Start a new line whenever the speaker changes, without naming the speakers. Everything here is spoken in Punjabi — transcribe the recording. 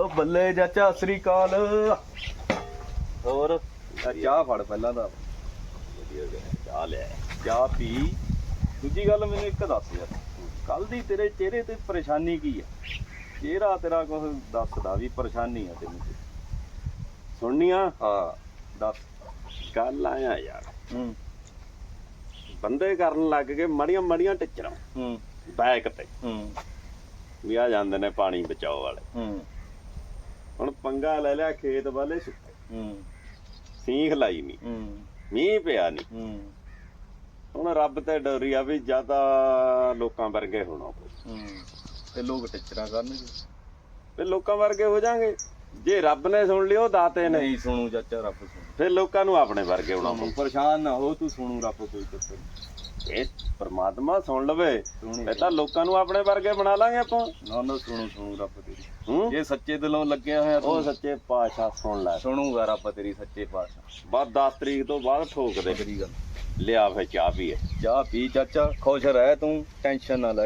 ਉਹ ਬੱਲੇ ਚਾਚਾ ਸ੍ਰੀ ਅਕਾਲ। ਹੋਰ? ਆ ਚਾਹ ਫੜ ਪਹਿਲਾਂ ਤਾਂ।
ਵਧੀਆ ਗਿਆ ਚਾਹ ਲੈ
ਚਾਹ ਪੀ। ਦੂਜੀ ਗੱਲ ਮੈਨੂੰ ਇੱਕ ਦੱਸ ਯਾਰ ਕੱਲ ਦੀ ਤੇਰੇ ਚਿਹਰੇ ਤੇ ਪਰੇਸ਼ਾਨੀ ਕੀ ਆ? ਚਿਹਰਾ ਤੇਰਾ ਕੁਝ ਦੱਸਦਾ ਵੀ ਪਰੇਸ਼ਾਨੀ ਆ ਤੈਨੂੰ।
ਸੁਣਨੀਆਂ?
ਹਾਂ। ਦੱਸ।
ਕੱਲ ਆਇਆ ਯਾਰ।
ਹੂੰ।
ਬੰਦੇ ਕਰਨ ਲੱਗ ਗਏ ਮੜੀਆਂ ਮੜੀਆਂ ਟਿਚਰਾਂ।
ਹੂੰ।
ਬੈਕ ਤੇ।
ਹੂੰ।
ਵੀ ਆ ਜਾਂਦੇ ਨੇ ਪਾਣੀ ਬਚਾਓ ਵਾਲੇ।
ਹੂੰ।
ਪੰਗਾ ਲੈ ਲਿਆ ਖੇਤ ਵਾਲੇ ਸੁੱਤੇ
ਹੂੰ।
ਸੀਖ ਲਾਈ ਨਹੀਂ
ਹੂੰ।
ਮੀਂਹ ਪਿਆ ਨਹੀਂ
ਹੂੰ।
ਹੁਣ ਰੱਬ ਤੇ ਡੋਰੀ ਆ ਵੀ ਜ਼ਿਆਦਾ ਲੋਕਾਂ ਵਰਗੇ ਹੋਣਾ ਪਊ
ਹੂੰ। ਤੇ ਲੋਕ ਟਿਚਰਾਂ ਕਰਨਗੇ।
ਤੇ ਲੋਕਾਂ ਵਰਗੇ ਹੋ ਜਾਾਂਗੇ ਜੇ ਰੱਬ ਨੇ ਸੁਣ ਲਿਓ ਦਾਤੇ ਨੇ।
ਨਹੀਂ ਸੁਣੂ ਚਾਚਾ ਰੱਬ ਸੁਣੂ।
ਫਿਰ ਲੋਕਾਂ ਨੂੰ ਆਪਣੇ ਵਰਗੇ ਹੋਣਾ ਪਊ
ਪਰੇਸ਼ਾਨ ਨਾ ਹੋ ਤੂੰ ਸੁਣੂ ਰੱਬ ਕੋਈ ਚੱਕਰ।
ਇਹ ਪ੍ਰਮਾਤਮਾ ਸੁਣ ਲਵੇ ਇਹ ਤਾਂ ਲੋਕਾਂ ਨੂੰ ਆਪਣੇ ਵਰਗੇ ਬਣਾ ਲਾਂਗੇ ਆਪਾਂ।
ਨਾ ਨਾ ਸੁਣੂ ਸੁਣੂ ਰੱਬ ਤੇਰੀ। ਜੇ ਸੱਚੇ ਦਿਲੋਂ ਲੱਗਿਆ ਹੋਇਆ
ਉਹ ਸੱਚੇ ਪਾਤਸ਼ਾਹ ਸੁਣ ਲੈ।
ਸੁਣੂਗਾ ਰੱਬ ਤੇਰੀ ਸੱਚੇ ਪਾਤਸ਼ਾਹ।
ਬਾਅਦ 10 ਤਰੀਕ ਤੋਂ ਬਾਅਦ ਠੋਕ ਦੇ।
ਤੇਰੀ ਗੱਲ।
ਲਿਆ ਫੇ ਚਾਹ ਪੀਏ।
ਚਾਹ ਪੀ ਚਾਚਾ ਖੁਸ਼ ਰਹਿ ਤੂੰ ਟੈਨਸ਼ਨ ਨਾ ਲੈ।